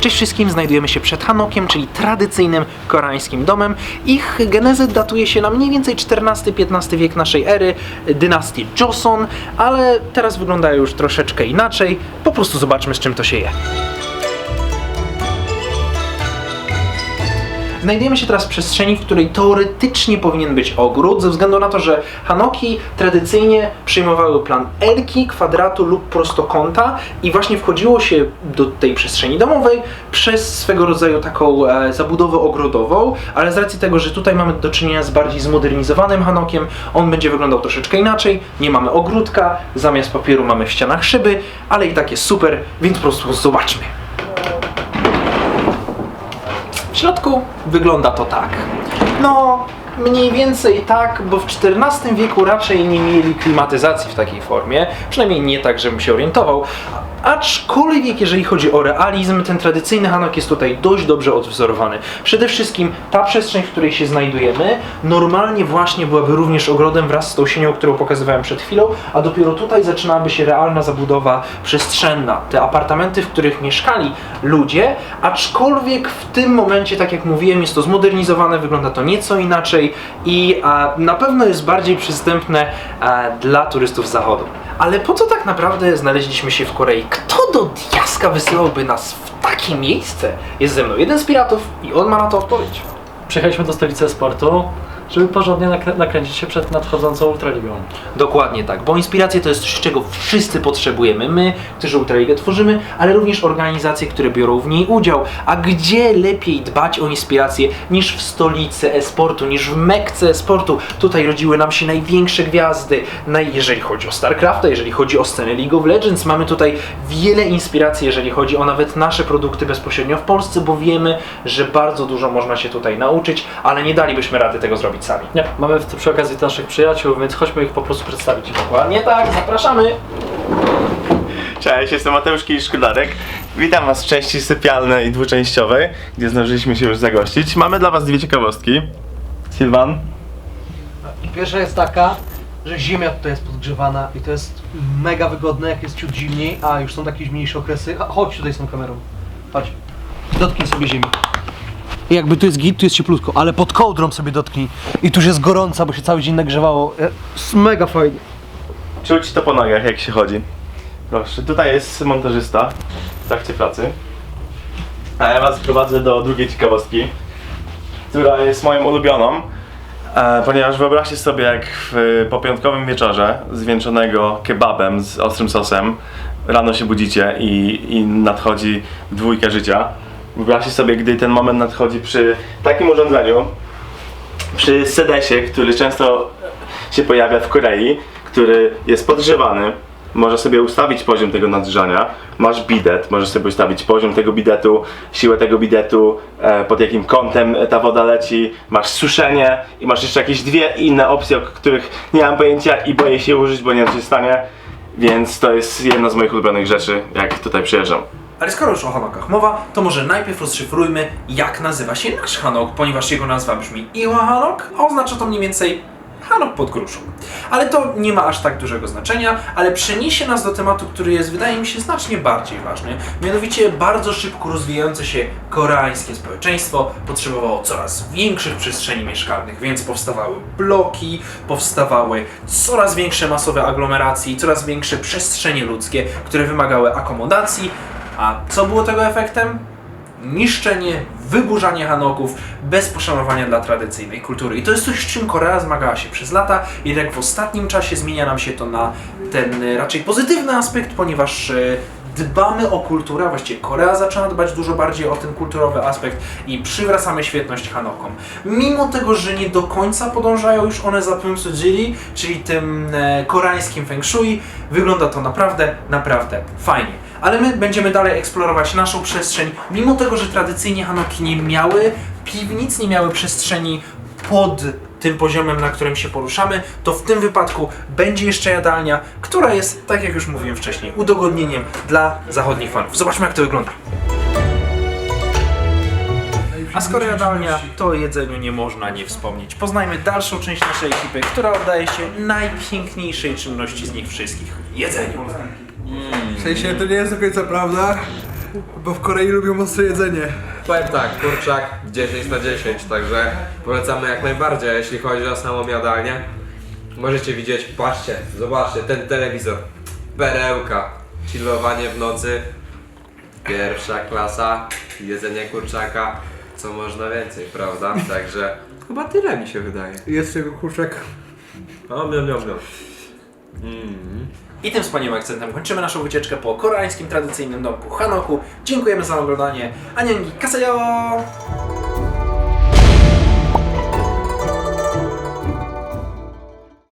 Cześć wszystkim, znajdujemy się przed Hanokiem, czyli tradycyjnym koreańskim domem. Ich genezę datuje się na mniej więcej XIV-XV wiek naszej ery, dynastii Joseon, ale teraz wyglądają już troszeczkę inaczej. Po prostu zobaczmy z czym to się je. Znajdujemy się teraz w przestrzeni, w której teoretycznie powinien być ogród, ze względu na to, że Hanoki tradycyjnie przyjmowały plan elki, kwadratu lub prostokąta i właśnie wchodziło się do tej przestrzeni domowej przez swego rodzaju taką e, zabudowę ogrodową, ale z racji tego, że tutaj mamy do czynienia z bardziej zmodernizowanym Hanokiem, on będzie wyglądał troszeczkę inaczej, nie mamy ogródka, zamiast papieru mamy w ścianach szyby, ale i tak jest super, więc po prostu zobaczmy. W środku wygląda to tak. No, mniej więcej tak, bo w XIV wieku raczej nie mieli klimatyzacji w takiej formie, przynajmniej nie tak, żebym się orientował. Aczkolwiek, jeżeli chodzi o realizm, ten tradycyjny Hanok jest tutaj dość dobrze odwzorowany. Przede wszystkim ta przestrzeń, w której się znajdujemy, normalnie właśnie byłaby również ogrodem wraz z tą sienią, którą pokazywałem przed chwilą, a dopiero tutaj zaczynałaby się realna zabudowa przestrzenna. Te apartamenty, w których mieszkali ludzie, aczkolwiek w tym momencie, tak jak mówiłem, jest to zmodernizowane, wygląda to nieco inaczej i a, na pewno jest bardziej przystępne a, dla turystów z zachodu. Ale po co tak naprawdę znaleźliśmy się w Korei? Kto do diaska wysyłałby nas w takie miejsce? Jest ze mną jeden z piratów i on ma na to odpowiedź. Przyjechaliśmy do stolicy sportu, żeby porządnie nakrę- nakręcić się przed nadchodzącą Ultraligą. Dokładnie tak, bo inspiracje to jest coś, czego wszyscy potrzebujemy. My, którzy Ultraligę tworzymy, ale również organizacje, które biorą w niej udział. A gdzie lepiej dbać o inspiracje niż w stolicy e-sportu, niż w Mekce e-sportu? Tutaj rodziły nam się największe gwiazdy. Jeżeli chodzi o StarCrafta, jeżeli chodzi o scenę League of Legends, mamy tutaj wiele inspiracji, jeżeli chodzi o nawet nasze produkty bezpośrednio w Polsce, bo wiemy, że bardzo dużo można się tutaj nauczyć, ale nie dalibyśmy rady tego zrobić sami. Nie, mamy w, przy okazji naszych przyjaciół, więc chodźmy ich po prostu przedstawić. Dokładnie tak, zapraszamy! Cześć, jestem Mateusz Kiszkularek. Witam Was w części sypialnej i dwuczęściowej, gdzie zdążyliśmy się już zagościć. Mamy dla Was dwie ciekawostki. Sylwan, Pierwsza jest taka, że ziemia tutaj jest podgrzewana i to jest mega wygodne, jak jest ciut zimniej, a już są takie mniejsze okresy. A, chodź tutaj z tą kamerą. Chodź. Dotknij sobie ziemi. I jakby tu jest git, tu jest cieplutko, ale pod kołdrą sobie dotknij. I tu już jest gorąca, bo się cały dzień nagrzewało. E, mega fajnie. czuć to po nogach, jak się chodzi. Proszę, tutaj jest montażysta w trakcie pracy. A ja Was prowadzę do drugiej ciekawostki, która jest moją ulubioną. E, ponieważ wyobraźcie sobie, jak w popiątkowym wieczorze, zwieńczonego kebabem z ostrym sosem, rano się budzicie i, i nadchodzi dwójka życia. Wyobraźcie sobie, gdy ten moment nadchodzi przy takim urządzeniu, przy sedesie, który często się pojawia w Korei, który jest podgrzewany. Możesz sobie ustawić poziom tego nadgrzania. Masz bidet, możesz sobie ustawić poziom tego bidetu, siłę tego bidetu, e, pod jakim kątem ta woda leci. Masz suszenie i masz jeszcze jakieś dwie inne opcje, o których nie mam pojęcia i boję się użyć, bo nie wiem co się stanie. Więc to jest jedna z moich ulubionych rzeczy, jak tutaj przyjeżdżam. Ale skoro już o Hanokach mowa, to może najpierw rozszyfrujmy, jak nazywa się nasz Hanok, ponieważ jego nazwa brzmi Iwa Hanok, a oznacza to mniej więcej Hanok pod gruszą. Ale to nie ma aż tak dużego znaczenia, ale przeniesie nas do tematu, który jest, wydaje mi się, znacznie bardziej ważny. Mianowicie bardzo szybko rozwijające się koreańskie społeczeństwo potrzebowało coraz większych przestrzeni mieszkalnych, więc powstawały bloki, powstawały coraz większe masowe aglomeracje, coraz większe przestrzenie ludzkie, które wymagały akomodacji, a co było tego efektem? Niszczenie, wyburzanie Hanoków bez poszanowania dla tradycyjnej kultury. I to jest coś, z czym Korea zmagała się przez lata, jednak w ostatnim czasie zmienia nam się to na ten e, raczej pozytywny aspekt, ponieważ e, dbamy o kulturę, właściwie Korea zaczyna dbać dużo bardziej o ten kulturowy aspekt i przywracamy świetność Hanokom. Mimo tego, że nie do końca podążają już one za Pyeongsuji, czyli tym e, koreańskim feng shui, wygląda to naprawdę, naprawdę fajnie. Ale my będziemy dalej eksplorować naszą przestrzeń, mimo tego, że tradycyjnie Hanoki nie miały piwnic, nie miały przestrzeni pod tym poziomem, na którym się poruszamy, to w tym wypadku będzie jeszcze jadalnia, która jest, tak jak już mówiłem wcześniej, udogodnieniem dla zachodnich fanów. Zobaczmy jak to wygląda. A skoro jadalnia, to o jedzeniu nie można nie wspomnieć. Poznajmy dalszą część naszej ekipy, która oddaje się najpiękniejszej czynności z nich wszystkich. Jedzeniu. W sensie to nie jest do końca prawda. Bo w Korei lubią ostre jedzenie. Powiem tak, kurczak 10 na 10, także polecamy jak najbardziej. A Jeśli chodzi o samą jadalnię, możecie widzieć, patrzcie, zobaczcie, ten telewizor, perełka, chillowanie w nocy, pierwsza klasa, jedzenie kurczaka, co można więcej, prawda? Także chyba tyle mi się wydaje. Jest tego kurczak. O, miam, miam, miam. Mm. I tym wspaniałym akcentem kończymy naszą wycieczkę po koreańskim tradycyjnym domku Hanoku. Dziękujemy za oglądanie. Aniengi, kaseyo!